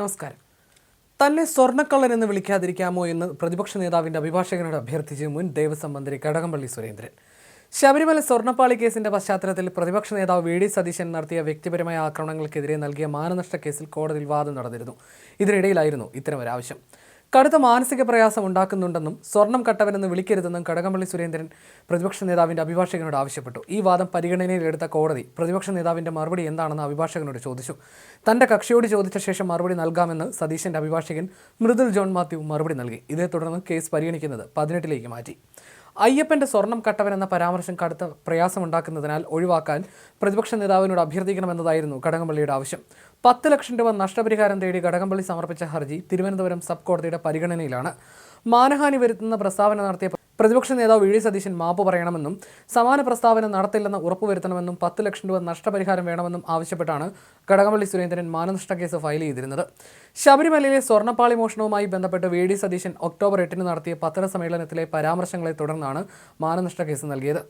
നമസ്കാരം. തന്നെ സ്വർണക്കള്ളൻ എന്ന് വിളിക്കാതിരിക്കാമോ എന്ന് പ്രതിപക്ഷ നേതാവിന്റെ അഭിഭാഷകനോട് അഭ്യർത്ഥിച്ച് മുൻ ദേവസ്വം മന്ത്രി കടകംപള്ളി സുരേന്ദ്രൻ. ശബരിമല സ്വർണപ്പാളി കേസിന്റെ പശ്ചാത്തലത്തിൽ പ്രതിപക്ഷ നേതാവ് വി ഡി സതീശൻ നടത്തിയ വ്യക്തിപരമായ ആക്രമണങ്ങൾക്കെതിരെ നൽകിയ മാനനഷ്ട കേസിൽ കോടതിയിൽ വാദം നടന്നിരുന്നു. ഇതിനിടയിലായിരുന്നു ഇത്തരമൊരാവശ്യം. കടുത്ത മാനസിക പ്രയാസം ഉണ്ടാക്കുന്നുണ്ടെന്നും സ്വർണം കട്ടവനെന്ന് വിളിക്കരുതെന്നും കടകംപള്ളി സുരേന്ദ്രൻ പ്രതിപക്ഷ നേതാവിന്റെ അഭിഭാഷകനോട് ആവശ്യപ്പെട്ടു. ഈ വാദം പരിഗണനയിലെടുത്ത കോടതി പ്രതിപക്ഷ നേതാവിന്റെ മറുപടി എന്താണെന്ന് അഭിഭാഷകനോട് ചോദിച്ചു. തന്റെ കക്ഷിയോട് ചോദിച്ച ശേഷം മറുപടി നൽകാമെന്ന് സതീശന്റെ അഭിഭാഷകൻ മൃദുൽ ജോൺ മാത്യു മറുപടി നൽകി. ഇതേ തുടർന്ന് കേസ് പരിഗണിക്കുന്നത് പതിനെട്ടിലേക്ക് മാറ്റി. അയ്യപ്പന്റെ സ്വർണം കട്ടവൻ എന്ന പരാമർശം കടുത്ത പ്രയാസമുണ്ടാക്കുന്നതിനാൽ ഒഴിവാക്കാൻ പ്രതിപക്ഷ നേതാവിനോട് അഭ്യർത്ഥിക്കണമെന്നതായിരുന്നു കടകംപള്ളിയുടെ ആവശ്യം. പത്ത് ലക്ഷം രൂപ നഷ്ടപരിഹാരം തേടി കടകംപള്ളി സമർപ്പിച്ച ഹർജി തിരുവനന്തപുരം സബ് കോടതിയുടെ പരിഗണനയിലാണ്. മാനഹാനി വരുത്തുന്ന പ്രസ്താവന നടത്തിയ പ്രതിപക്ഷ നേതാവ് വി. സതീശൻ മാപ്പ് പറയണമെന്നും സമാന പ്രസ്താവന നടത്തില്ലെന്ന് ഉറപ്പുവരുത്തണമെന്നും പത്ത് ലക്ഷം രൂപ നഷ്ടപരിഹാരം വേണമെന്നും ആവശ്യപ്പെട്ടാണ് കടകംപള്ളി സുരേന്ദ്രൻ മാനനഷ്ട കേസ് ഫയൽ ചെയ്തിരുന്നത്. ശബരിമലയിലെ സ്വർണപ്പാളി മോഷണവുമായി ബന്ധപ്പെട്ട് വി ഡി സതീശൻ ഒക്ടോബർ എട്ടിന് നടത്തിയ പത്രസമ്മേളനത്തിലെ പരാമർശങ്ങളെ തുടർന്നാണ് മാനനഷ്ട കേസ് നൽകിയത്.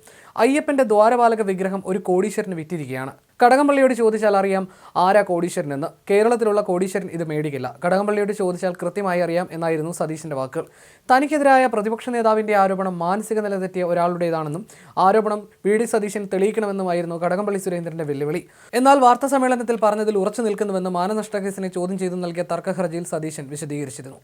അയ്യപ്പന്റെ ദ്വാരപാലക വിഗ്രഹം ഒരു കോടീശ്വരന് വിറ്റിരിക്കുകയാണ്. കടകംപള്ളിയോട് ചോദിച്ചാൽ അറിയാം ആരാ കോടീശ്വരൻ എന്ന് കേരളത്തിലുള്ള കോടീശ്വരൻ ഇത് മേടിക്കില്ല. കടകംപള്ളിയോട് ചോദിച്ചാൽ കൃത്യമായി അറിയാം എന്നായിരുന്നു സതീശന്റെ വാക്കുകൾ തനിക്കെതിരായ പ്രതിപക്ഷ നേതാവിന്റെ ആരോപണം മാനസിക നില തെറ്റിയ ഒരാളുടേതാണെന്നും ആരോപണം വി ഡി സതീശൻ തെളിയിക്കണമെന്നുമായിരുന്നു കടകംപള്ളി സുരേന്ദ്രന്റെ വെല്ലുവിളി. എന്നാൽ വാർത്താ സമ്മേളനത്തിൽ പറഞ്ഞതിൽ ഉറച്ചു നിൽക്കുന്നുവെന്ന് മാനനഷ്ട കേസിനെ ചോദ്യം ചെയ്തു നൽകിയ തർക്ക ഹർജിയിൽ സതീശൻ വിശദീകരിച്ചിരുന്നു.